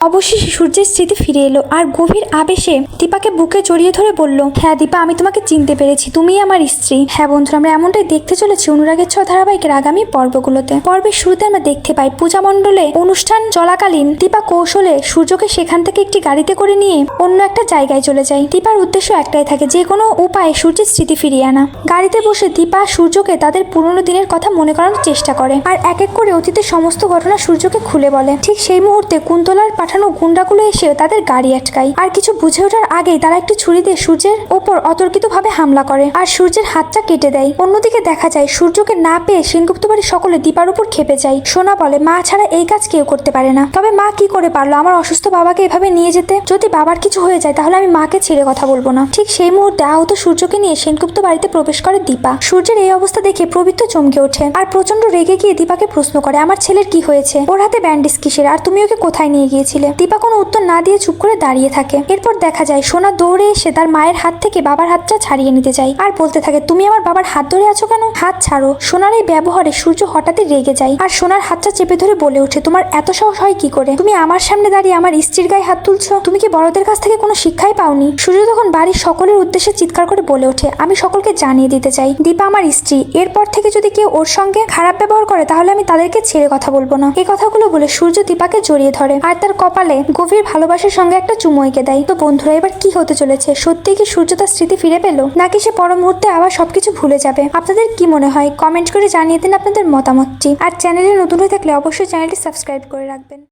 অবশেষে সূর্যের স্মৃতি ফিরে এলো আর গভীর আবেশে দীপাকে বুকে জড়িয়ে ধরে বলল হ্যাঁ দীপা, আমি তোমাকে চিনতে পেরেছি। তুমিই আমার স্ত্রী। হ্যাঁ বন্ধুরা, আমরা এমনটাই দেখতে চলেছি অনুরাগের ছ ধারাবাহিকের আগামী পর্বগুলোতে। পর্বের শুরুতে আমরা দেখতে পাই পূজা মণ্ডলে অনুষ্ঠান চলাকালীন দীপা কৌশলে সূর্যকে সেখান থেকে একটি গাড়িতে করে নিয়ে অন্য একটা জায়গায় চলে যায়। দীপার উদ্দেশ্য একটাই থাকে, যে কোনো উপায়ে সূর্যের স্মৃতি ফিরিয়ে আনা। গাড়িতে বসে দীপা সূর্যকে তাদের পুরনো দিনের কথা মনে করানোর চেষ্টা করে। আর এক এক করে অতীতের সমস্ত ঘটনা সূর্যকে খুলে বলে। ঠিক সেই মুহূর্তে কুন্তলার পাঠানো গুন্ডাগুলো এসে তাদের গাড়ি আটকায়। আর কিছু বুঝে ওঠার আগেই তারা একটি ছুরি দিয়ে সূর্যের ওপর অতর্কিতভাবে হামলা করে আর সূর্যের হাতটা কেটে দেয়। অন্যদিকে দেখা যায়, সূর্যকে না পেয়ে সেনগুপ্ত বাড়ির সকলে দীপার উপর খেপে যায়। সোনা বলে, মা ছাড়া এই কাজ কেউ করতে পারে না। তবে মা কি করে পারল আমার অসুস্থ বাবাকে এভাবে নিয়ে যেতে? যদি বাবার কিছু হয়ে যায়, তাহলে আমি মাকে ছেড়ে কথা বলব না। ঠিক সেই মুহূর্তে আহত সূর্যকে নিয়ে সেনগুপ্ত বাড়িতে প্রবেশ করে দীপা। সূর্যের এই অবস্থা দেখে প্রবৃত্ত চমকে ওঠে আর প্রচণ্ড রেগে গিয়ে দীপাকে প্রশ্ন করে, আমার ছেলের কি হয়েছে? ওর হাতে ব্যান্ডেজ কিসের? আর তুমি ওকে কোথায় নিয়ে গিয়েছিলে? দীপা কোনো উত্তর না দিয়ে চুপ করে দাঁড়িয়ে থাকে। এরপর দেখা যায়, সোনা দৌড়ে এসে তার মায়ের হাত থেকে বাবার হাতটা ছাড়িয়ে নিতে যায়। আর বলতে থাকে, তুমি আমার বাবার হাত ধরে আছো কেন? হাত ছাড়ো। সোনার এই ব্যবহারে সূর্য হঠাৎই রেগে যায় আর সোনার হাতটা চেপে ধরে বলে ওঠে, তোমার এত সাহস হয় কি করে? তুমি আমার সামনে দাঁড়িয়ে আমার স্ত্রীর গায়ে হাত তুলছো? তুমি কি বড়দের কাছ থেকে কোনো শিক্ষাই পাওনি? সূর্য তখন বাড়ির সকলের উদ্দেশ্যে চিৎকার করে বলে ওঠে, আমি সকলকে জানিয়ে দিতে চাই, দীপা আমার স্ত্রী, এরপর থেকে যদি কেউ ওর সঙ্গে খারাপ ব্যবহার করে, তাহলে আমি তাদেরকে ছেড়ে কথা বলব না। এই কথাগুলো বলে সূর্য দীপাকে জড়িয়ে ধরে আর তার কপালে গভীর ভালোবাসার সঙ্গে একটা চুমু এঁকে দেয়। তো বন্ধুরা, এবার কি হতে চলেছে? সত্যি কি সূর্য তার স্মৃতি ফিরে পেল? নাকি সে পর মুহূর্তে আবার সবকিছু ভুলে যাবে? আপনাদের কি মনে হয়? কমেন্ট করে জানিয়ে দিন আপনাদের মতামতটি। আর চ্যানেলে নতুন হয়ে থাকলে অবশ্যই চ্যানেলটি সাবস্ক্রাইব করে রাখবেন।